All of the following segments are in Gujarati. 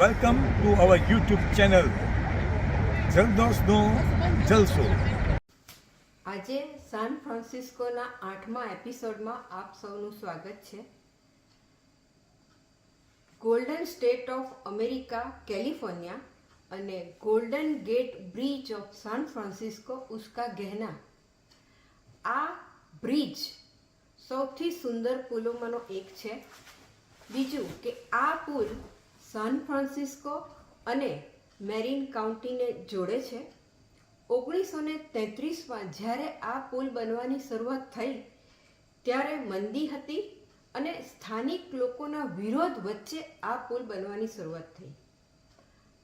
Welcome to our YouTube channel જલદોસનો જલસો. આજે સાન ફ્રાન્સિસ્કોના આઠમા એપિસોડમાં આપ સૌનું સ્વાગત છે. Golden state of America California અને golden gate bridge of San Francisco ઉસ્કા ગહેના. આ બ્રિજ સૌથી સુંદર પુલોમાંનો એક છે. બીજું કે આ પુલ સાન ફ્રાન્સિસ્કો અને મેરિન કાઉન્ટીને જોડે છે. ઓગણીસો ને તેત્રીસમાં જ્યારે આ પુલ બનવાની શરૂઆત થઈ, ત્યારે મંદી હતી અને સ્થાનિક લોકોના વિરોધ વચ્ચે આ પુલ બનવાની શરૂઆત થઈ.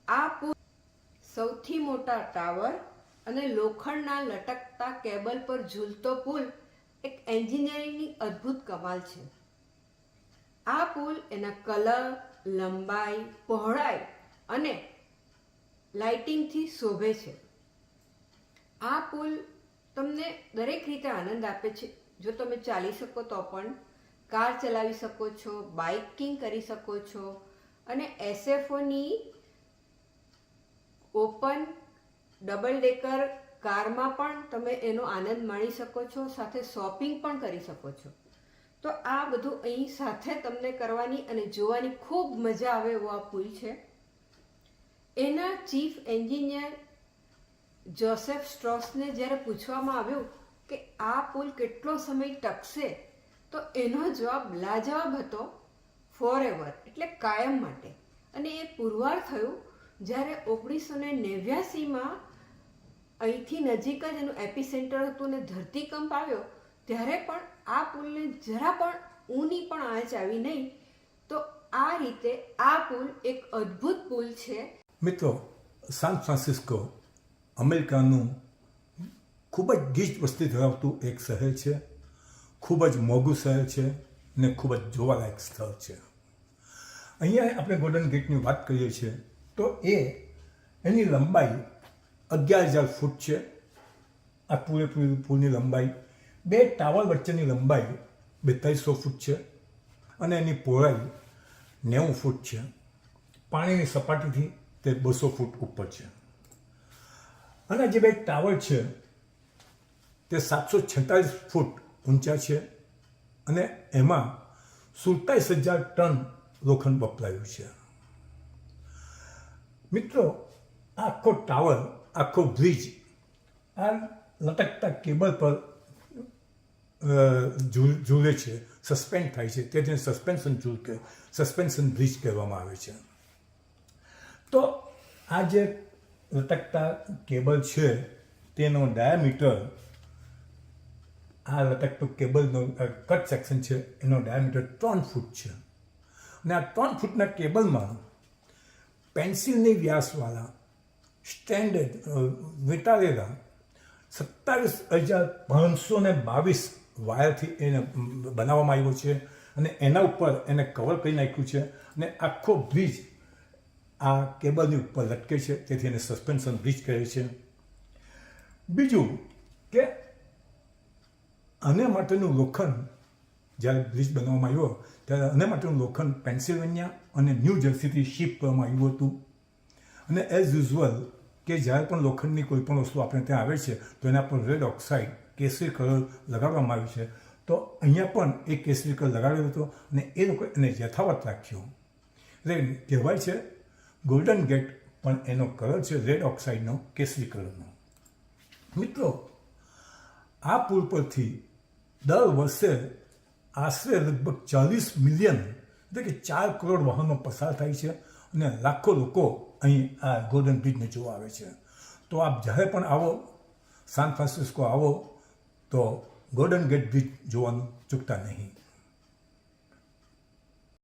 આ પુલ સૌથી મોટા ટાવર અને લોખંડના લટકતા કેબલ પર ઝૂલતો પુલ એક એન્જિનિયરિંગની અદ્ભુત કમાલ છે. આ પુલ એના કલર લંબાઈ પહોળાઈ અને લાઇટિંગથી શોભે છે. આ પુલ તમને દરેક રીતે આનંદ આપે છે. જો તમે ચાલી શકો તો પણ, કાર ચલાવી શકો છો, બાઇકિંગ કરી શકો છો અને એસએફઓની ઓપન ડબલ ડેકર કારમાં પણ તમે એનો આનંદ માણી શકો છો, સાથે શોપિંગ પણ કરી શકો છો. તો આ બધું અહીં સાથે તમને કરવાની અને જોવાની ખૂબ મજા આવે એવો આ પુલ છે. એના ચીફ એન્જિનિયર જોસેફ સ્ટ્રોસને જ્યારે પૂછવામાં આવ્યું કે આ પુલ કેટલો સમય ટકશે, તો એનો જવાબ લાજવાબ હતો ફોર એવર એટલે કાયમ માટે. અને એ પુરવાર થયું જ્યારે ઓગણીસો ને નેવ્યાસીમાં અહીંથી નજીક જ એનું એપિસેન્ટર હતું ને ધરતીકંપ આવ્યો, ત્યારે પણ આ પુલને જરા પણ ઊની પણ આંચ આવી નહીં, તો આ રીતે આ પુલ એક અદ્ભુત પુલ છે. મિત્રો, સાન ફ્રાન્સિસ્કો અમેરિકાનું ખૂબ જ ગીચ વસ્તી ધરાવતું એક શહેર છે, ખૂબ જ મોંઘું શહેર છે ને ખૂબ જ જોવાલાયક સ્થળ છે. અહીંયા આપણે ગોલ્ડન ગેટની વાત કરીએ છીએ, તો એ એની લંબાઈ અગિયાર હજાર ફૂટ છે. આ પૂરેપૂરી પુલની લંબાઈ બે ટાવર વચ્ચેની લંબાઈ બેતાલીસો ફૂટ છે અને એની પહોળાઈ નેવું ફૂટ છે. પાણીની સપાટીથી તે બસો ફૂટ ઉપર છે. અને જે બે ટાવર છે, તે સાતસો છેતાલીસ ફૂટ ઊંચા છે અને એમાં સુડતાલીસ હજાર ટન લોખંડ વપરાયું છે. મિત્રો આખો ટાવર, આખો બ્રિજ, આ લટકતા કેબલ પર ઝૂલે છે સસ્પેન્ડ થાય છે. તેથી સસ્પેન્શન ઝૂલ કે સસ્પેન્શન બ્રિજ કહેવામાં આવે છે. તો આ જે લટકતા કેબલ છે, તેનો ડાયામીટર આ લટકતું કેબલનો કટ સેક્શન છે, એનો ડાયામીટર ત્રણ ફૂટ છે. અને આ ત્રણ ફૂટના કેબલમાં પેન્સિલની વ્યાસવાળા સ્ટેન્ડર્ડ વીંટાળેલા સત્તાવીસ હજાર પાંચસો ને બાવીસ વાયરથી એને બનાવવામાં આવ્યો છે અને એના ઉપર એને કવર કરી નાખ્યું છે અને આખો બ્રિજ આ કેબલની ઉપર લટકે છે. તેથી એને સસ્પેન્શન બ્રિજ કહે છે. બીજું કે આને માટેનું લોખંડ જ્યારે બ્રિજ બનાવવામાં આવ્યો, ત્યારે આને માટેનું લોખંડ પેન્સિલ્વેનિયા અને ન્યૂ જર્સીથી શિપ કરવામાં આવ્યું હતું. અને એઝ યુઝ્યુઅલ કે જ્યારે પણ લોખંડની કોઈ પણ વસ્તુ આપણે ત્યાં આવે છે, તો એના પર રેડ ઓક્સાઇડ કેસરી કલર લગાડવામાં આવ્યું છે. તો અહીંયા પણ એ કેસરી કલર લગાડ્યો હતો અને એ લોકો એને યથાવત રાખ્યો. એટલે કહેવાય છે ગોલ્ડન ગેટ પણ એનો કલર છે રેડ ઓક્સાઇડનો કેસરી કલરનો. મિત્રો, આ પુલ પરથી દર વર્ષે આશરે લગભગ ચાલીસ મિલિયન એટલે કે ચાર કરોડ વાહનો પસાર થાય છે અને લાખો લોકો અહીં આ ગોલ્ડન બ્રિજને જોવા આવે છે. તો આપ જ્યારે પણ આવો સાન ફ્રાન્સિસ્કો આવો તો ગોલ્ડન ગેટ બ્રિજ જોવાનું ચૂકતા નહીં.